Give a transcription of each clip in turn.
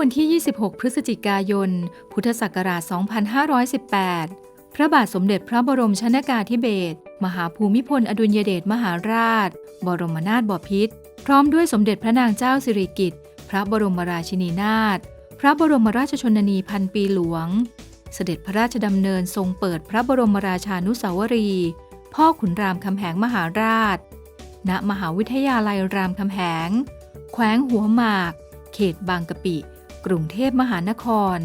วันที่ 26 พฤศจิกายน พุทธศักราช 2518 พระบาทสมเด็จพระบรมชนากาธิเบศร มหาภูมิพลอดุลยเดชมหาราช บรมนาถบพิตร พร้อมด้วยสมเด็จพระนางเจ้าสิริกิติ์ พระบรมราชินีนาถ พระบรมราชชนนีพันปีหลวง เสด็จพระราชดำเนินทรงเปิดพระบรมราชานุสาวรีย์พ่อขุนรามคำแหงมหาราช ณ มหาวิทยาลัยรามคำแหง แขวงหัวหมาก เขตบางกะปิ กรุงเทพมหานคร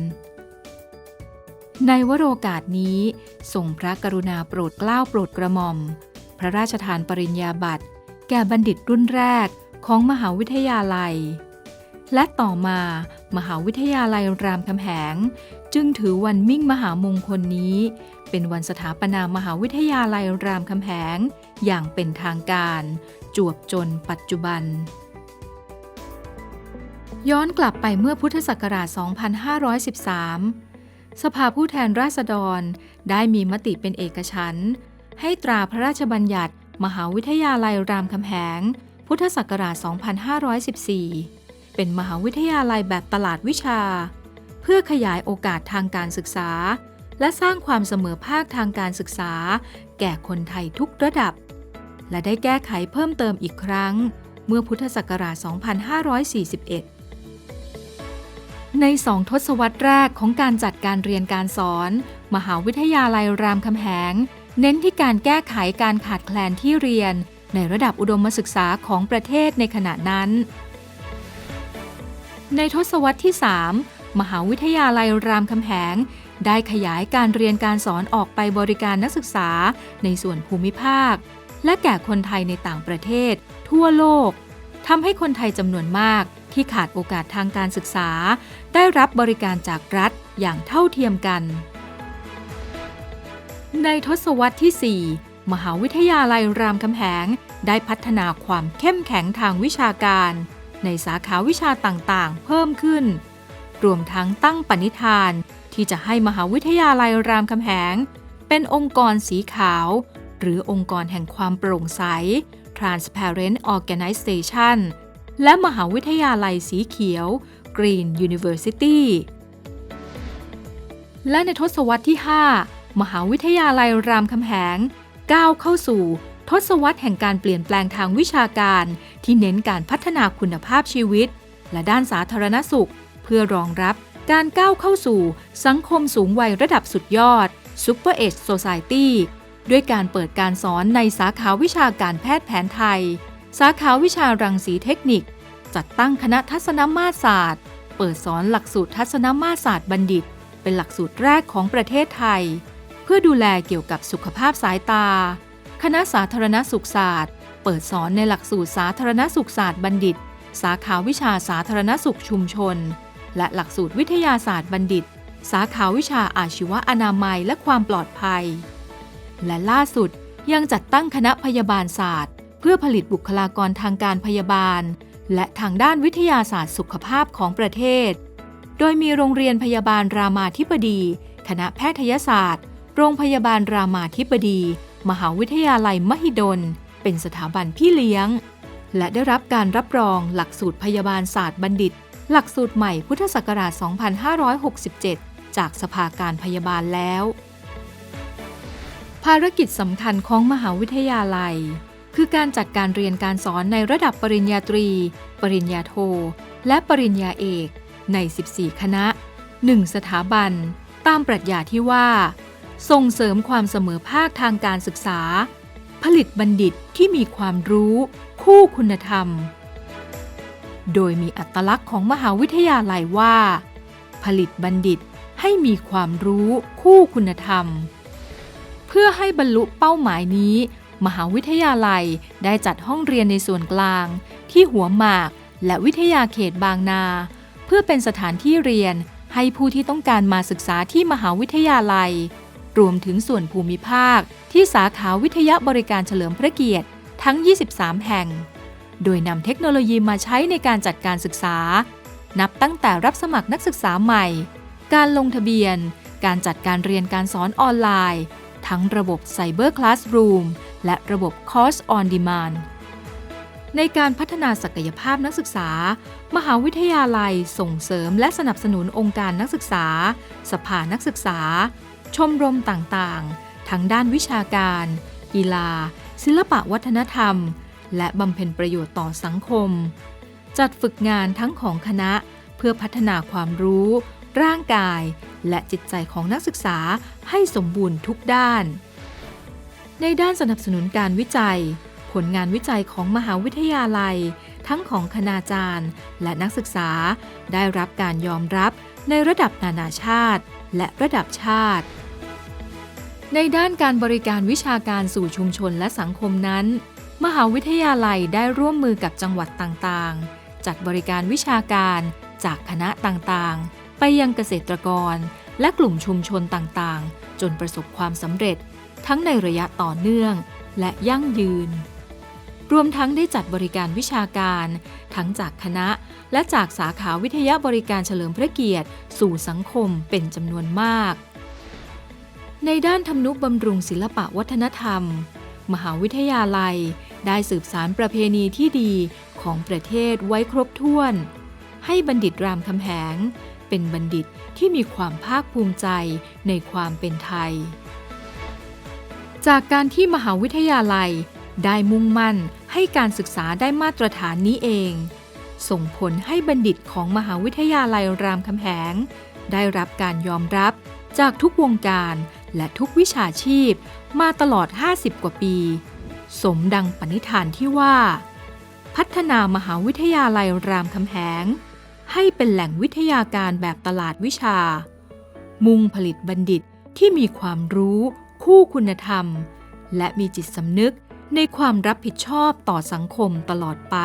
ในวโรกาสนี้ทรงพระกรุณาโปรดเกล้าโปรดกระหม่อม พระราชทานปริญญาบัตรแก่บัณฑิตรุ่นแรกของมหาวิทยาลัย และต่อมามหาวิทยาลัยรามคำแหง จึงถือวันมิ่งมหามงคลนี้ เป็นวันสถาปนามหาวิทยาลัยรามคำแหง อย่างเป็นทางการ จวบจนปัจจุบัน ย้อนกลับไปเมื่อพุทธศักราช 2513 สภาผู้แทนราษฎรได้มีมติเป็นเอกฉันท์ให้ตราพระราชบัญญัติ มหาวิทยาลัยรามคำแหง พุทธศักราช 2514 เป็นมหาวิทยาลัยแบบตลาดวิชา เพื่อขยายโอกาสทางการศึกษา และสร้างความเสมอภาคทางการศึกษา แก่คนไทยทุกระดับ และได้แก้ไขเพิ่มเติมอีกครั้ง เมื่อพุทธศักราช 2541 ในสองทศวรรษแรกของการจัดการเรียนการสอน มหาวิทยาลัยรามคำแหง เน้นที่การแก้ไขการขาดแคลนที่เรียน ในระดับอุดมศึกษาของประเทศในขณะนั้น ในทศวรรษที่ 3 มหาวิทยาลัยรามคำแหง ได้ขยายการเรียนการสอนออกไปบริการนักศึกษาในส่วนภูมิภาค และแก่คนไทยในต่างประเทศ ทั่วโลกทำให้คนไทยจำนวนมาก ที่ขาดโอกาสทางการศึกษา ได้รับบริการจากรัฐอย่างเท่าเทียมกัน ในทศวรรษที่ 4 มหาวิทยาลัยรามคำแหง ได้พัฒนาความเข้มแข็งทางวิชาการ ในสาขาวิชาต่างๆ เพิ่มขึ้น รวมทั้งตั้งปณิธานที่จะให้มหาวิทยาลัยรามคำแหง เป็นองค์กรสีขาว หรือองค์กรแห่งความโปร่งใส Transparent Organization และมหาวิทยาลัยสีเขียว Green University และในทศวรรษที่ 5 มหาวิทยาลัยรามคำแหงก้าวเข้าสู่ ทศวรรษแห่งการเปลี่ยนแปลงทางวิชาการ ที่เน้นการพัฒนาคุณภาพชีวิต และด้านสาธารณสุข เพื่อรองรับการก้าวเข้าสู่ สังคมสูงวัยระดับสุดยอด Super Age Society ด้วยการเปิดการสอนในสาขาวิชาการแพทย์แผนไทย สาขาวิชารังสีเทคนิค จัดตั้งคณะทัศนมาตรศาสตร์ เปิดสอนหลักสูตรทัศนมาตรศาสตร์บัณฑิต เป็นหลักสูตรแรกของประเทศไทย เพื่อดูแลเกี่ยวกับสุขภาพสายตา คณะสาธารณสุขศาสตร์ เปิดสอนในหลักสูตรสาธารณสุขศาสตร์บัณฑิต สาขาวิชาสาธารณสุขชุมชน และหลักสูตรวิทยาศาสตร์บัณฑิต สาขาวิชาอาชีวะอนามัยและความปลอดภัย และล่าสุดยังจัดตั้งคณะพยาบาลศาสตร์ เพื่อผลิตบุคลากรทางการพยาบาล และทางด้านวิทยาศาสตร์สุขภาพของประเทศ โดยมีโรงเรียนพยาบาลรามาธิบดี คณะแพทยศาสตร์ โรงพยาบาลรามาธิบดี มหาวิทยาลัยมหิดล เป็นสถาบันพี่เลี้ยง และได้รับการรับรองหลักสูตรพยาบาลศาสตร์บัณฑิต หลักสูตรใหม่พุทธศักราช 2567 จากสภาการพยาบาลแล้ว ภารกิจสำคัญของมหาวิทยาลัย คือการจัดการเรียนการสอนในระดับปริญญาตรี ปริญญาโท และปริญญาเอกใน 14 คณะ 1 สถาบัน ตามปรัชญาที่ว่า ส่งเสริมความเสมอภาคทางการศึกษา ผลิตบัณฑิตที่มีความรู้ คู่คุณธรรม โดยมีอัตลักษณ์ของมหาวิทยาลัยว่า ผลิตบัณฑิตให้มีความรู้คู่คุณธรรม เพื่อให้บรรลุเป้าหมายนี้ มหาวิทยาลัยได้จัดห้องเรียนในส่วนกลาง ที่หัวหมาก และวิทยาเขตบางนา เพื่อเป็นสถานที่เรียนให้ผู้ที่ต้องการมาศึกษาที่มหาวิทยาลัย รวมถึงส่วนภูมิภาค ที่สาขาวิทยาบริการเฉลิมพระเกียรติทั้ง 23 แห่ง โดยนำเทคโนโลยีมาใช้ในการจัดการศึกษา นับตั้งแต่รับสมัครนักศึกษาใหม่ การลงทะเบียน การจัดการเรียนการสอนออนไลน์ ทั้งระบบ Cyber Classroom และระบบ Course on Demand ในการพัฒนาศักยภาพนักศึกษา มหาวิทยาลัยส่งเสริมและสนับสนุนองค์การนักศึกษา สภานักศึกษา ชมรมต่างๆ ทั้งด้านวิชาการ กีฬา ศิลปะวัฒนธรรม และบำเพ็ญประโยชน์ต่อสังคม จัดฝึกงานทั้งของคณะเพื่อพัฒนาความรู้ ร่างกาย และจิตใจของนักศึกษาให้สมบูรณ์ทุกด้าน ในด้านสนับสนุนการวิจัย ผลงานวิจัยของมหาวิทยาลัย ทั้งของคณาจารย์ และนักศึกษา ได้รับการยอมรับในระดับนานาชาติ และระดับชาติ ในด้านการบริการวิชาการสู่ชุมชนและสังคมนั้น มหาวิทยาลัยได้ร่วมมือกับจังหวัดต่างๆ จัดบริการวิชาการจากคณะต่างๆ ไปยังเกษตรกร และกลุ่มชุมชนต่างๆ จนประสบความสำเร็จ ทั้งในระยะต่อเนื่องและยั่งยืน รวมทั้งได้จัดบริการวิชาการ ทั้งจากคณะและจากสาขาวิทยาบริการเฉลิมพระเกียรติ สู่สังคมเป็นจำนวนมาก ในด้านทำนุบำรุงศิลปะวัฒนธรรม มหาวิทยาลัย ได้สืบสารประเพณีที่ดีของประเทศไว้ครบถ้วน ให้บัณฑิตรามคำแหง เป็นบัณฑิตที่มีความภาคภูมิใจในความเป็นไทย จากการที่มหาวิทยาลัยได้มุ่งมั่นให้การศึกษาได้มาตรฐานนี้เอง ส่งผลให้บัณฑิตของมหาวิทยาลัยรามคำแหง ได้รับการยอมรับจากทุกวงการและทุกวิชาชีพมาตลอด 50 กว่าปี สมดังปณิธานที่ว่า พัฒนามหาวิทยาลัยรามคำแหง ให้เป็นแหล่งวิทยาการแบบตลาดวิชา มุ่งผลิตบัณฑิตที่มีความรู้ คู่คุณธรรม และมีจิตสำนึกในความรับผิดชอบต่อสังคมตลอดไป